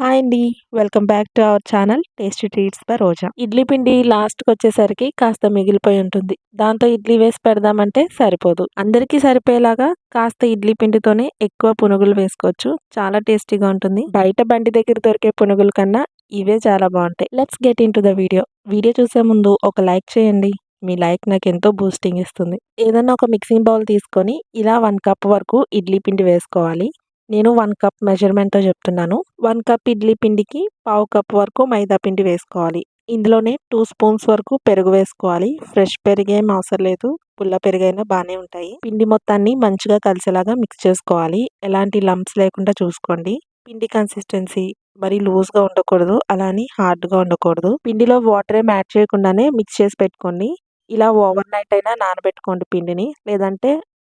Hi అండి. Welcome back to our channel tasty treats by Roja. Idli పిండి లాస్ట్కి వచ్చేసరికి కాస్త మిగిలిపోయి ఉంటుంది. దాంతో ఇడ్లీ వేసి పెడదామంటే సరిపోదు. అందరికీ సరిపోయేలాగా కాస్త ఇడ్లీ పిండితోనే ఎక్కువ పునుగులు వేసుకోవచ్చు. చాలా టేస్టీగా ఉంటుంది. బయట బండి దగ్గర దొరికే పునుగుల కన్నా ఇవే చాలా బాగుంటాయి. Let's get into the video. Video చూసే ముందు ఒక లైక్ చేయండి. మీ లైక్ నాకు ఎంతో బూస్టింగ్ ఇస్తుంది. ఏదన్నా ఒక మిక్సింగ్ బౌల్ తీసుకొని ఇలా వన్ కప్ వరకు ఇడ్లీ పిండి వేసుకోవాలి. నేను వన్ కప్ మెజర్మెంట్తో చెప్తున్నాను. వన్ కప్ ఇడ్లీ పిండికి పావు కప్ వరకు మైదా పిండి వేసుకోవాలి. ఇందులోనే టూ స్పూన్స్ వరకు పెరుగు వేసుకోవాలి. ఫ్రెష్ పెరుగు ఏం అవసరం లేదు. పుల్ల పెరుగైనా బాగానే ఉంటాయి. పిండి మొత్తాన్ని మంచిగా కలిసేలాగా మిక్స్ చేసుకోవాలి. ఎలాంటి లంప్స్ లేకుండా చూసుకోండి. పిండి కన్సిస్టెన్సీ మరి లూజ్గా ఉండకూడదు. అలానే హార్డ్గా ఉండకూడదు. పిండిలో వాటర్ ఏం యాడ్ చేయకుండానే మిక్స్ చేసి పెట్టుకోండి. ఇలా ఓవర్ నైట్ అయినా నానబెట్టుకోండి పిండిని. లేదంటే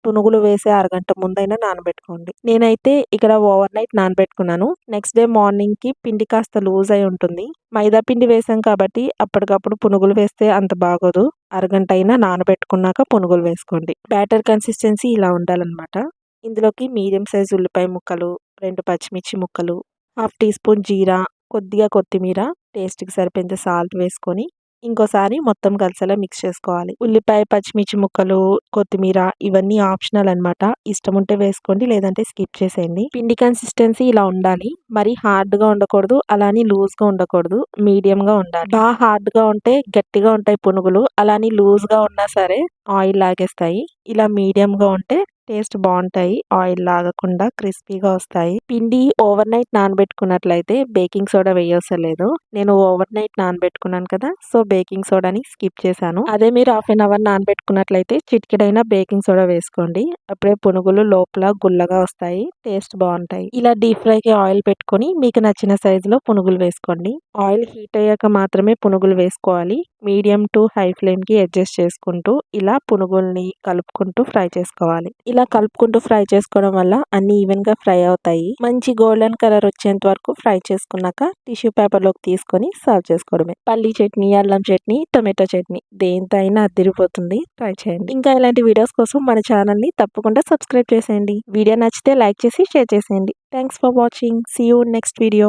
పునుగులు వేసే అరగంట ముందైనా నానబెట్టుకోండి. నేనైతే ఇక్కడ ఓవర్ నైట్ నానబెట్టుకున్నాను. నెక్స్ట్ డే మార్నింగ్కి పిండి కాస్త లూజ్ అయి ఉంటుంది. మైదా పిండి వేసాం కాబట్టి అప్పటికప్పుడు పునుగులు వేస్తే అంత బాగోదు. అరగంట అయినా నానబెట్టుకున్నాక పునుగులు వేసుకోండి. బ్యాటర్ కన్సిస్టెన్సీ ఇలా ఉండాలన్నమాట. ఇందులోకి మీడియం సైజ్ ఉల్లిపాయ ముక్కలు రెండు పచ్చిమిర్చి ముక్కలు హాఫ్ టీ స్పూన్ జీరా కొద్దిగా కొత్తిమీర టేస్ట్కి సరిపోయేంత సాల్ట్ వేసుకొని ఇంకోసారి మొత్తం కలిసేలా మిక్స్ చేసుకోవాలి. ఉల్లిపాయ పచ్చిమిర్చి ముక్కలు కొత్తిమీర ఇవన్నీ ఆప్షనల్ అనమాట ఇష్టం ఉంటే వేసుకోండి లేదంటే స్కిప్ చేసేయండి. పిండి కన్సిస్టెన్సీ ఇలా ఉండాలి. మరి హార్డ్గా ఉండకూడదు అలానే లూజ్గా ఉండకూడదు. మీడియం గా ఉండాలి. బాగా హార్డ్గా ఉంటే గట్టిగా ఉంటాయి పునుగులు. అలానే లూజ్గా ఉన్నా సరే ఆయిల్ లాగేస్తాయి. ఇలా మీడియం గా ఉంటే టేస్ట్ బాగుంటాయి. ఆయిల్ లాగకుండా క్రిస్పీగా వస్తాయి. పిండి ఓవర్ నైట్ నానబెట్టుకున్నట్లయితే బేకింగ్ సోడా వేయవసలేదు నేను ఓవర్ నైట్ నానబెట్టుకున్నాను కదా సో బేకింగ్ సోడాని స్కిప్ చేశాను. అదే మీరు హాఫ్ అన్ అవర్ నానబెట్టుకున్నట్లయితే చిటికెడైన బేకింగ్ సోడా వేసుకోండి. అప్పుడే పునుగులు లోపల గుల్లగా వస్తాయి. టేస్ట్ బాగుంటాయి. ఇలా డీప్ ఫ్రైకి ఆయిల్ పెట్టుకొని మీకు నచ్చిన సైజులో పునుగులు వేసుకోండి. ఆయిల్ హీట్ అయ్యాక మాత్రమే పునుగులు వేసుకోవాలి. మీడియం టు హై ఫ్లేమ్కి అడ్జస్ట్ చేసుకుంటూ ఇలా పునుగుల్ని కలుపుకుంటూ ఫ్రై చేసుకోవాలి. ఇలా కలుపుకుంటూ ఫ్రై చేసుకోవడం వల్ల అన్ని ఈవెన్గా ఫ్రై అవుతాయి. మంచి గోల్డెన్ కలర్ వచ్చేంత వరకు ఫ్రై చేసుకున్నాక టిష్యూ పేపర్లోకి తీసుకొని సర్వ్ చేసుకోవడమే. పల్లీ చట్నీ అల్లం చట్నీ టొమాటో చట్నీ దేంతైనా అదిరిపోతుంది ట్రై చేయండి. ఇంకా ఇలాంటి వీడియోస్ కోసం మన ఛానల్ని తప్పకుండా సబ్స్క్రైబ్ చేసేయండి. వీడియో నచ్చితే లైక్ చేసి షేర్ చేసేయండి. Thanks for watching. See you next video.